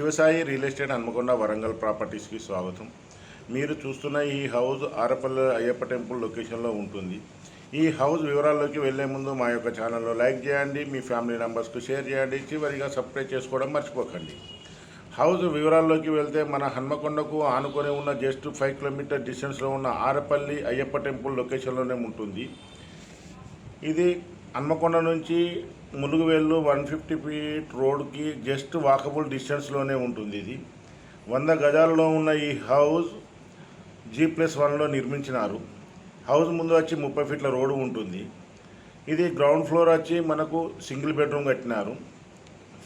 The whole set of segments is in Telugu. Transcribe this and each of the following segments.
శివసాయి రియల్ ఎస్టేట్ హన్మకొండ వరంగల్ ప్రాపర్టీస్కి స్వాగతం. మీరు చూస్తున్న ఈ హౌస్ ఆరపల్లి అయ్యప్ప టెంపుల్ లొకేషన్లో ఉంటుంది. ఈ హౌస్ వివరాల్లోకి వెళ్ళే ముందు మా యొక్క ఛానల్లో లైక్ చేయండి మీ ఫ్యామిలీ మెంబర్స్కు షేర్ చేయండి చివరిగా సబ్స్క్రైబ్ చేసుకోవడం మర్చిపోకండి. హౌస్ వివరాల్లోకి వెళ్తే మన హన్మకొండకు ఆనుకొని ఉన్న జస్ట్ ఫైవ్ కిలోమీటర్ డిస్టెన్స్లో ఉన్న ఆరపల్లి అయ్యప్ప టెంపుల్ లొకేషన్లోనే ఉంటుంది. ఇది హన్మకొండ నుంచి ములుగువేళ్ళు వన్ ఫిఫ్టీ ఫీట్ రోడ్కి జస్ట్ వాకబుల్ డిస్టెన్స్లోనే ఉంటుంది ఇది. వంద గజాలలో ఉన్న ఈ హౌస్ జీ ప్లస్ వన్లో నిర్మించినారు. హౌస్ ముందు వచ్చి ముప్పై ఫీట్ల రోడ్డు ఉంటుంది. ఇది గ్రౌండ్ ఫ్లోర్ వచ్చి మనకు సింగిల్ బెడ్రూమ్ కట్టినారు.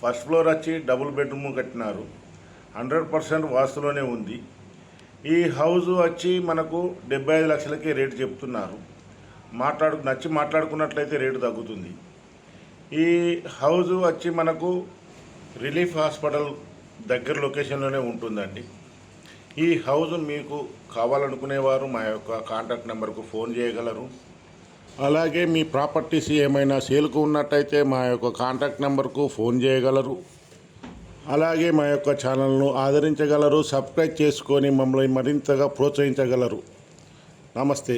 ఫస్ట్ ఫ్లోర్ వచ్చి డబుల్ బెడ్రూమ్ కట్టినారు. హండ్రెడ్ పర్సెంట్ వాస్తులోనే ఉంది. ఈ హౌస్ వచ్చి మనకు డెబ్బై ఐదు లక్షలకి రేటు చెప్తున్నారు. మాట్లాడు నచ్చి మాట్లాడుకున్నట్లయితే రేటు తగ్గుతుంది. ఈ హౌస్ వచ్చి మనకు రిలీఫ్ హాస్పిటల్ దగ్గర లొకేషన్లోనే ఉంటుందండి. ఈ హౌస్ మీకు కావాలనుకునేవారు మా యొక్క కాంటాక్ట్ నెంబర్కు ఫోన్ చేయగలరు. అలాగే మీ ప్రాపర్టీస్ ఏమైనా సేల్కు ఉన్నట్టయితే మా యొక్క కాంటాక్ట్ నెంబర్కు ఫోన్ చేయగలరు. అలాగే మా యొక్క ఛానల్ను ఆదరించగలరు సబ్స్క్రైబ్ చేసుకొని మమ్మల్ని మరింతగా ప్రోత్సహించగలరు. నమస్తే.